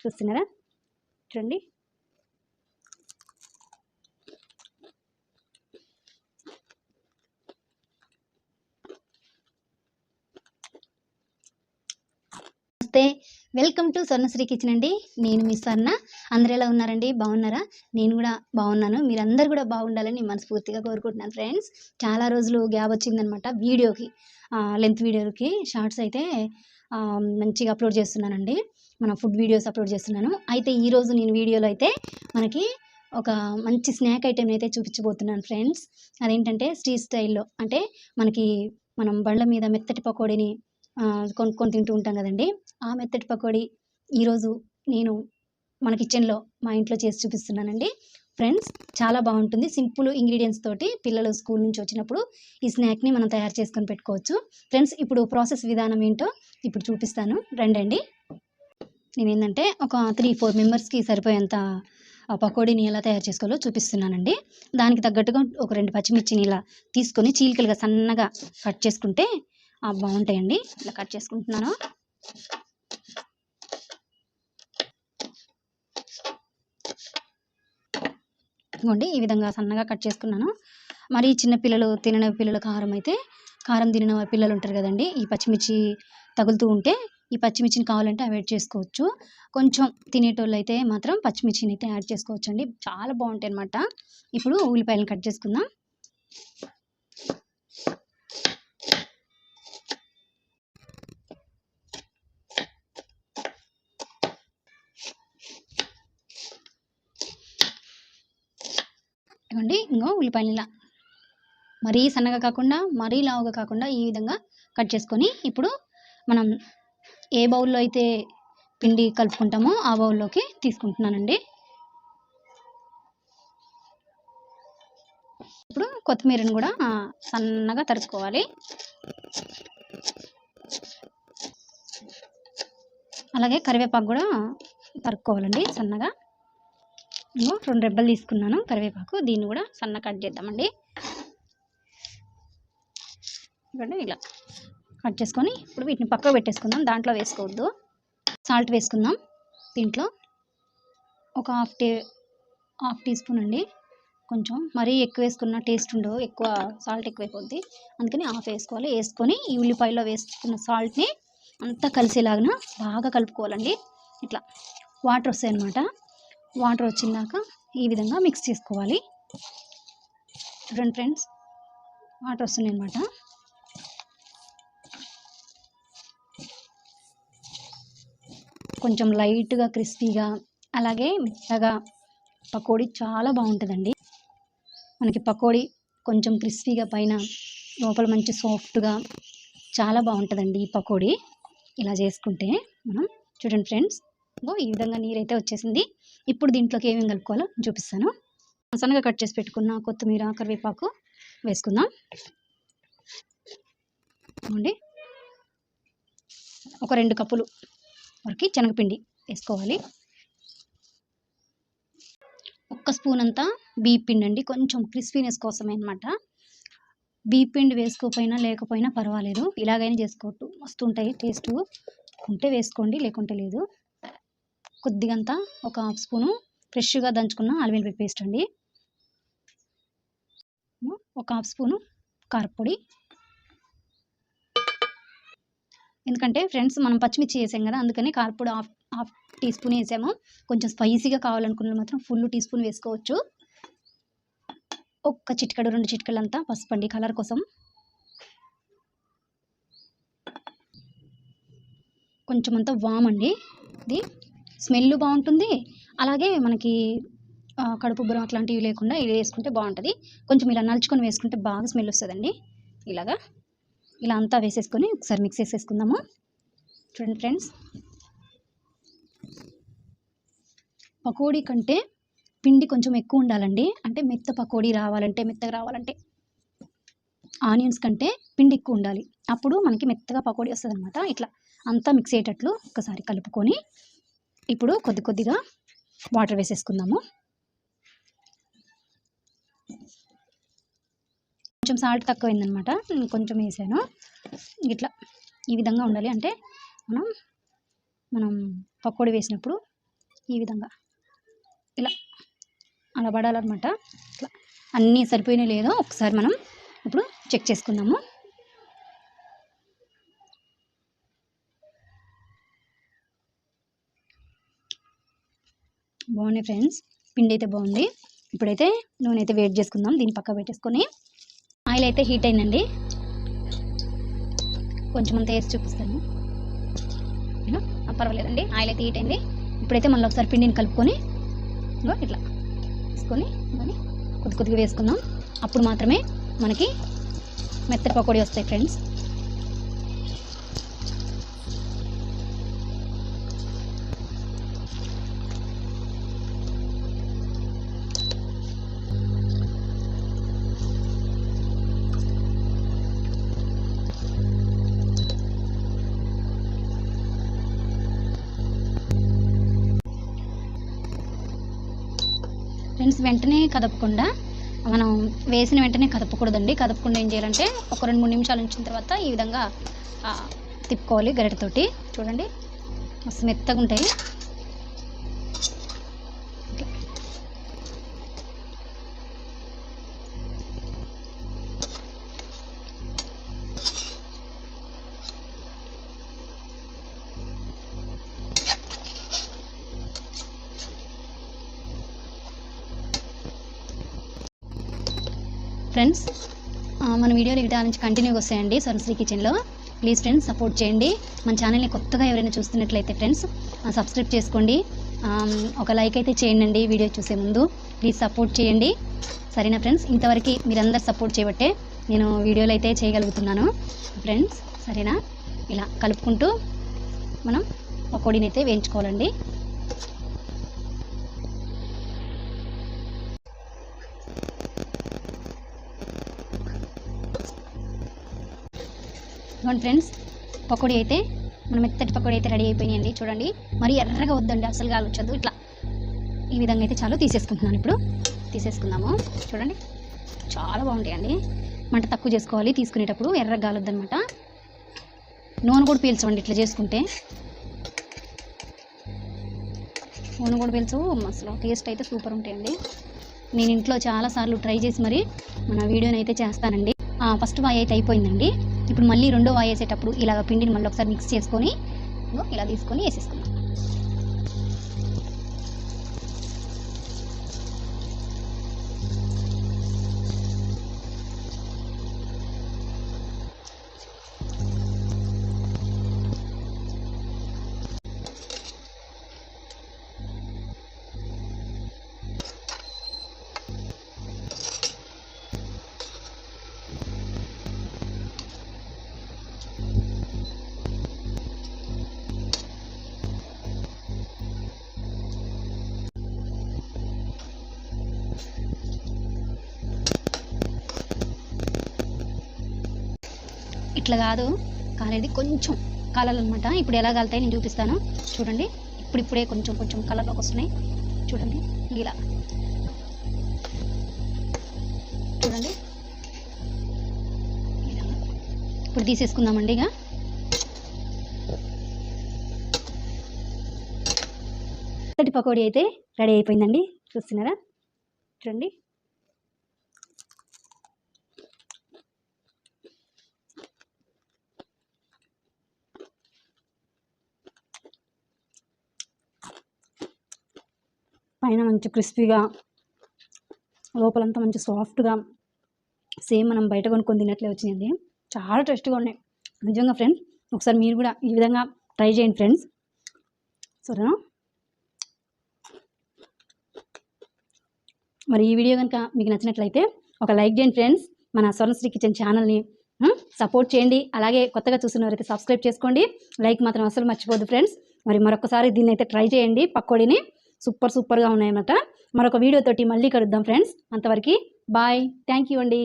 చూస్తున్నారా? చూడండి. నమస్తే. వెల్కమ్ టు స్వర్ణశ్రీ కిచెన్ అండి. నేను మీ స్వర్ణ. అందరు ఎలా ఉన్నారండి? బాగున్నారా? నేను కూడా బాగున్నాను. మీరందరూ కూడా బాగుండాలని మనస్ఫూర్తిగా కోరుకుంటున్నాను ఫ్రెండ్స్. చాలా రోజులు గ్యాప్ వచ్చిందనమాట వీడియోకి లెంత్ వీడియోకి. షార్ట్స్ అయితే మంచిగా అప్లోడ్ చేస్తున్నానండి. మన ఫుడ్ వీడియోస్ అప్లోడ్ చేస్తున్నాను. అయితే ఈరోజు నేను వీడియోలో అయితే మనకి ఒక మంచి స్నాక్ ఐటెం అయితే చూపించబోతున్నాను ఫ్రెండ్స్ అదేంటంటే స్ట్రీట్ స్టైల్లో అంటే మనకి మనం బండ్ల మీద మెత్తటి పకోడీని కొనుక్కొని తింటూ ఉంటాం కదండి. ఆ మెత్తటి పకోడీ ఈరోజు నేను మన కిచెన్లో మా ఇంట్లో చేసి చూపిస్తున్నానండి. ఫ్రెండ్స్ చాలా బాగుంటుంది. సింపుల్ ఇంగ్రీడియంట్స్ తోటి పిల్లలు స్కూల్ నుంచి వచ్చినప్పుడు ఈ స్నాక్ని మనం తయారు చేసుకొని పెట్టుకోవచ్చు. ఫ్రెండ్స్ ఇప్పుడు ప్రాసెస్ విధానం ఏంటో ఇప్పుడు చూపిస్తాను. రండి నేను ఏంటంటే ఒక త్రీ ఫోర్ మెంబర్స్కి సరిపోయేంత ఆ పకోడీని ఎలా తయారు చేసుకోవాలో చూపిస్తున్నానండి. దానికి తగ్గట్టుగా ఒక రెండు పచ్చిమిర్చిని ఇలా తీసుకొని చీలికలుగా సన్నగా కట్ చేసుకుంటే బాగుంటాయండి. ఇలా కట్ చేసుకుంటున్నాను. ఇదిగోండి ఈ విధంగా సన్నగా కట్ చేసుకున్నాను. మరి చిన్న పిల్లలు తినని పిల్లల కారం అయితే కారం తినని పిల్లలు ఉంటారు కదండి ఈ పచ్చిమిర్చి తగులుతూ ఉంటే ఈ పచ్చిమిర్చిని కావాలంటే అవాయిడ్ చేసుకోవచ్చు. కొంచెం తినేటోళ్ళు అయితే మాత్రం పచ్చిమిర్చిని అయితే యాడ్ చేసుకోవచ్చు అండి చాలా బాగుంటాయి అనమాట ఇప్పుడు ఉల్లిపాయలను కట్ చేసుకుందాం. ఇవ్వండి ఇంకో ఉల్లిపాయలు ఇలా మరీ సన్నగా కాకుండా మరీ లావుగా కాకుండా ఈ విధంగా కట్ చేసుకొని ఇప్పుడు మనం ఏ బౌల్లో అయితే పిండి కలుపుకుంటామో ఆ బౌల్లోకి తీసుకుంటున్నానండి. ఇప్పుడు కొత్తిమీరని కూడా సన్నగా తరుక్కోవాలి అలాగే కరివేపాకు కూడా తరుక్కోవాలండి సన్నగా. రెండు రెబ్బలు తీసుకున్నాను కరివేపాకు. దీన్ని కూడా సన్న కట్ చేద్దామండి. ఇవ్వండి ఇలా. కట్ చేసుకొని ఇప్పుడు వీటిని పక్కకు పెట్టేసుకుందాం. దాంట్లో వేసుకోవద్దు. సాల్ట్ వేసుకుందాం దీంట్లో. ఒక half tea half teaspoon అండి. కొంచెం మరీ ఎక్కువ వేసుకున్న టేస్ట్ ఉండవు ఎక్కువ సాల్ట్ ఎక్కువైపోద్ది. అందుకని హాఫ్ వేసుకోవాలి. వేసుకొని ఈ ఉల్లిపాయలో వేసుకున్న సాల్ట్ని అంతా కలిసేలాగా బాగా కలుపుకోవాలండి. ఇట్లా వాటర్ వస్తాయి అన్నమాట. వాటర్ వచ్చిందాక ఈ విధంగా మిక్స్ చేసుకోవాలి. చూడండి ఫ్రెండ్స్ వాటర్ వస్తున్నాయి అన్నమాట. కొంచెం లైట్గా క్రిస్పీగా అలాగే మెత్తగా పకోడీ చాలా బాగుంటుందండి. మనకి పకోడీ కొంచెం క్రిస్పీగా పైన లోపల మంచి సాఫ్ట్గా చాలా బాగుంటుందండి ఈ పకోడీ. ఇలా చేసుకుంటే మనం చూడండి ఫ్రెండ్స్ ఈ విధంగా నీరైతే వచ్చేసింది. ఇప్పుడు దీంట్లోకి ఏమేమి కలుపుకోవాలో చూపిస్తాను. సన్నగా కట్ చేసి పెట్టుకున్న కొత్తిమీర కరివేపాకు వేసుకుందాం. అండి ఒక రెండు కప్పులు వరకు శనగపిండి వేసుకోవాలి. ఒక్క స్పూన్ అంతా బీప్ పిండి అండి. కొంచెం క్రిస్పీనెస్ కోసమే అనమాట బీప్ పిండి వేసుకోకపోయినా లేకపోయినా పర్వాలేదు. ఇలాగైనా చేసుకోవట్టు. మస్తు ఉంటాయి టేస్ట్ ఉంటే వేసుకోండి లేకుంటే లేదు. కొద్దిగంతా ఒక హాఫ్ స్పూను ఫ్రెష్గా దంచుకున్న అల్లం పేస్ట్ అండి. ఒక హాఫ్ స్పూను కారపొడి. ఎందుకంటే ఫ్రెండ్స్ మనం పచ్చిమిర్చి వేసాం కదా అందుకని కారపొడి హాఫ్ హాఫ్ టీ స్పూన్ వేసాము. కొంచెం స్పైసీగా కావాలనుకున్న మాత్రం ఫుల్ టీ స్పూన్ వేసుకోవచ్చు. ఒక్క చిటికడు రెండు చిటికలు అంతా పసుపు అండి కలర్ కోసం. కొంచెం అంతా వామ్ అండి. ఇది స్మెల్ బాగుంటుంది. అలాగే మనకి కడుపు ఉబ్బరం అట్లాంటివి లేకుండా ఇది వేసుకుంటే బాగుంటుంది. కొంచెం ఇలా నలుచుకొని వేసుకుంటే బాగా స్మెల్ వస్తుందండి. ఇలాగా. ఇలా అంతా వేసేసుకొని ఒకసారి మిక్స్ చేసేసుకుందాము. చూడండి ఫ్రెండ్స్ పకోడీ కంటే పిండి కొంచెం ఎక్కువ ఉండాలండి. అంటే మెత్త పకోడీ రావాలంటే మెత్తగా రావాలంటే ఆనియన్స్ కంటే పిండి ఎక్కువ ఉండాలి. అప్పుడు మనకి మెత్తగా పకోడీ వస్తుంది అనమాట ఇట్లా అంతా మిక్స్ అయ్యేటట్లు ఒకసారి కలుపుకొని ఇప్పుడు కొద్ది కొద్దిగా వాటర్ వేసేసుకుందాము. కొంచెం సాల్ట్ తక్కువైందనమాట. నేను కొంచెం వేసాను. ఇట్లా ఈ విధంగా ఉండాలి. అంటే మనం మనం పకోడీ వేసినప్పుడు ఈ విధంగా ఇలా అలా పడాలన్నమాట ఇట్లా అన్నీ సరిపోయినాయి లేదో ఒకసారి మనం ఇప్పుడు చెక్ చేసుకుందాము. బాగున్నాయి ఫ్రెండ్స్. పిండి అయితే బాగుంది. ఇప్పుడైతే నూనె అయితే వేడి చేసుకుందాం. దీన్ని పక్క పెట్టేసుకొని ఆయిల్ అయితే హీట్ అయిందండి. కొంచెం అంత వేసి చూపిస్తాను. పర్వాలేదండి. ఆయిల్ అయితే హీట్ అయింది. ఇప్పుడైతే మళ్ళీ ఒకసారి పిండిని కలుపుకొని ఇట్లా తీసుకొని మరి కొద్ది కొద్దిగా వేసుకుందాం. అప్పుడు మాత్రమే మనకి మెత్తటి పకోడీ వస్తాయి ఫ్రెండ్స్. ఫ్రెండ్స్ వెంటనే కదపకుండా మనం వేసిన వెంటనే కదపకూడదండి. కదపకుండా ఏం చేయాలంటే ఒక రెండు మూడు నిమిషాలు ఉంచిన తర్వాత ఈ విధంగా తిప్పుకోవాలి గరిటతోటి. చూడండి మస్తు మెత్తగా ఉంటాయి ఫ్రెండ్స్ మన వీడియోలు ఇటా నుంచి కంటిన్యూగా వస్తాయండి. స్వర్ణశ్రీ కిచెన్లో ప్లీజ్ ఫ్రెండ్స్ సపోర్ట్ చేయండి. మన ఛానల్ని కొత్తగా ఎవరైనా చూస్తున్నట్లయితే ఫ్రెండ్స్ సబ్స్క్రైబ్ చేసుకోండి. ఒక లైక్ అయితే చేయండి వీడియో చూసే ముందు. ప్లీజ్ సపోర్ట్ చేయండి. సరేనా ఫ్రెండ్స్ ఇంతవరకు మీరందరు సపోర్ట్ చేయబట్టే నేను వీడియోలు అయితే చేయగలుగుతున్నాను. ఫ్రెండ్స్ సరేనా? ఇలా కలుపుకుంటూ మనం పకోడీని అయితే వేయించుకోవాలండి. చూడండి ఫ్రెండ్స్ పకోడీ అయితే మన మెత్తటి పకోడీ అయితే రెడీ అయిపోయినాయండి. చూడండి. మరి ఎర్రగా వద్దండి. అసలు కాలొచ్చదు ఇట్లా ఈ విధంగా అయితే చాలు తీసేసుకుంటున్నాను ఇప్పుడు. తీసేసుకుందాము. చూడండి. చాలా బాగుంటాయండి. మంట తక్కువ చేసుకోవాలి. తీసుకునేటప్పుడు ఎర్రగా కాలొద్దనమాట నూనె కూడా పీల్చండి ఇట్లా చేసుకుంటే. నూనె కూడా పీల్చవు. అసలు టేస్ట్ అయితే సూపర్ ఉంటాయండి. నేను ఇంట్లో చాలాసార్లు ట్రై చేసి మరి మన వీడియోని అయితే చేస్తానండి. ఫస్ట్ వాయి అయితే అయిపోయిందండి. ఇప్పుడు మళ్ళీ రెండో వాయి వేసేటప్పుడు ఇలాగ పిండిని మళ్ళీ ఒకసారి మిక్స్ చేసుకొని ఇలా తీసుకొని వేసేసుకోండి ఇట్లా కాదు. కాలేది కొంచెం కాలాలన్నమాట. ఇప్పుడు ఎలా కాలుతాయి నేను చూపిస్తాను. చూడండి. ఇప్పుడు ఇప్పుడే కొంచెం కొంచెం కలర్లోకి వస్తున్నాయి. చూడండి. ఇలా. చూడండి. ఇప్పుడు తీసేసుకుందామండి ఇక. మొదటి పకోడీ అయితే రెడీ అయిపోయిందండి. చూస్తున్నారా? చూడండి. పైన మంచి క్రిస్పీగా లోపలంతా మంచి సాఫ్ట్గా సేమ్ మనం బయట కొనుక్కొని తినట్లే వచ్చింది చాలా టేస్ట్గా ఉన్నాయి. నిజంగా ఫ్రెండ్స్ ఒకసారి మీరు కూడా ఈ విధంగా ట్రై చేయండి ఫ్రెండ్స్. సరేనా? మరి ఈ వీడియో కనుక మీకు నచ్చినట్లయితే ఒక లైక్ చేయండి ఫ్రెండ్స్. మన స్వర్ణశ్రీ కిచెన్ ఛానల్ని సపోర్ట్ చేయండి. అలాగే కొత్తగా చూస్తున్నవారైతే సబ్స్క్రైబ్ చేసుకోండి. లైక్ మాత్రం అసలు మర్చిపోదు ఫ్రెండ్స్. మరి మరొకసారి దీన్ని అయితే ట్రై చేయండి పక్కోడిని సూపర్ సూపర్గా ఉన్నాయన్నమాట. మరొక వీడియోతోటి మళ్ళీ కలుద్దాం ఫ్రెండ్స్. అంతవరకు బాయ్. థ్యాంక్ యూ అండి.